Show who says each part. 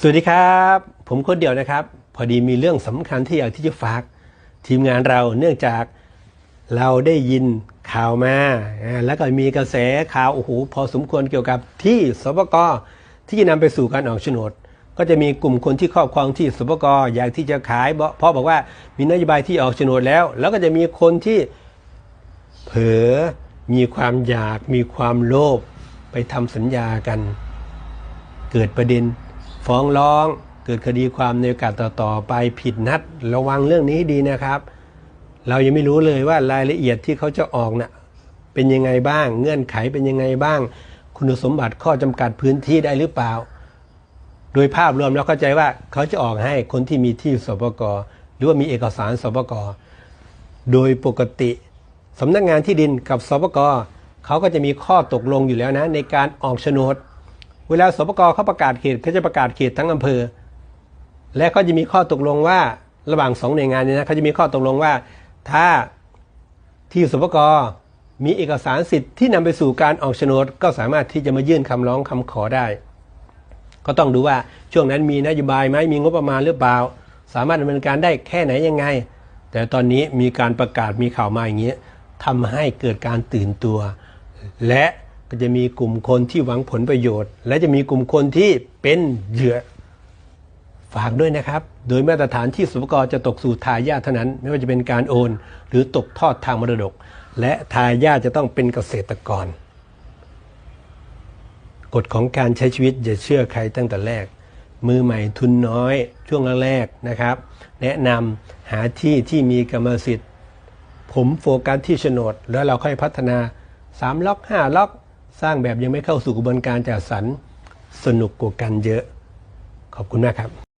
Speaker 1: สวัสดีครับ ผมคนเดียวนะครับ พอดีมีเรื่องสำคัญที่อยากที่จะฝาก ทีมงานเราเนื่องจากเราได้ยินข่าวมา แล้วก็มีกระแสข่าวโอ้โหพอสมควรเกี่ยวกับที่สปกที่จะนำไปสู่การออกโฉนด ก็จะมีกลุ่มคนที่ครอบครองที่สปกอยากที่จะขายเพราะบอกว่ามีนโยบายที่ออกโฉนดแล้ว แล้วก็จะมีคนที่เผลอมีความอยากมีความโลภไปทำสัญญากัน เกิดประเด็น ฟ้องร้องเกิดคดีความในโอกาสต่อๆไปผิดนัด ระวังเรื่องนี้ดีนะครับ เรายังไม่รู้เลยว่ารายละเอียดที่เขาจะออกน่ะเป็นยังไงบ้าง เงื่อนไขเป็นยังไงบ้าง คุณสมบัติข้อจำกัดพื้นที่ได้หรือเปล่า โดยภาพรวมแล้วเข้าใจว่าเขาจะออกให้คนที่มีที่สปกหรือว่ามีเอกสารสปกโดยปกติสำนักงานที่ดินกับสปกเขาก็จะมีข้อตกลงอยู่แล้วนะในการออกโฉนด เวลาสปกเขาประกาศเขตเขาจะประกาศเขตทั้งอำเภอ และก็จะมีข้อตกลงว่าระหว่างสองหน่วยงานนี้นะเขาจะมีข้อตกลงว่า ถ้าที่สปกมีเอกสารสิทธิ์ที่นำไปสู่การออกโฉนดก็สามารถที่จะมายื่นคำร้องคำขอได้ ก็ต้องดูว่าช่วงนั้นมีนโยบายไหมมีงบประมาณหรือเปล่า สามารถดำเนินการได้แค่ไหนยังไง แต่ตอนนี้มีการประกาศมีข่าวมาอย่างนี้ทำให้เกิดการตื่นตัว และ ก็จะมีกลุ่มคนที่หวังผลประโยชน์ และจะมีกลุ่มคนที่เป็นเหยื่อฝากด้วยนะครับ โดยมาตรฐานที่สุปกรจะตกสู่ทายาทเท่านั้น ไม่ว่าจะเป็นการโอน หรือตกทอดทางมรดก และทายาทจะต้องเป็นเกษตรกร กฎของการใช้ชีวิตอย่าเชื่อใครตั้งแต่แรก มือใหม่ทุนน้อย ช่วงแรกๆนะครับ แนะนำหาที่ที่มีกรรมสิทธิ์ ผมโฟกัสที่โฉนด แล้วเราค่อยพัฒนา 3 ล็อก 5 ล็อก สร้างแบบยังไม่เข้าสู่กระบวนการจัดสรรสนุกกว่ากันเยอะ ขอบคุณมากครับ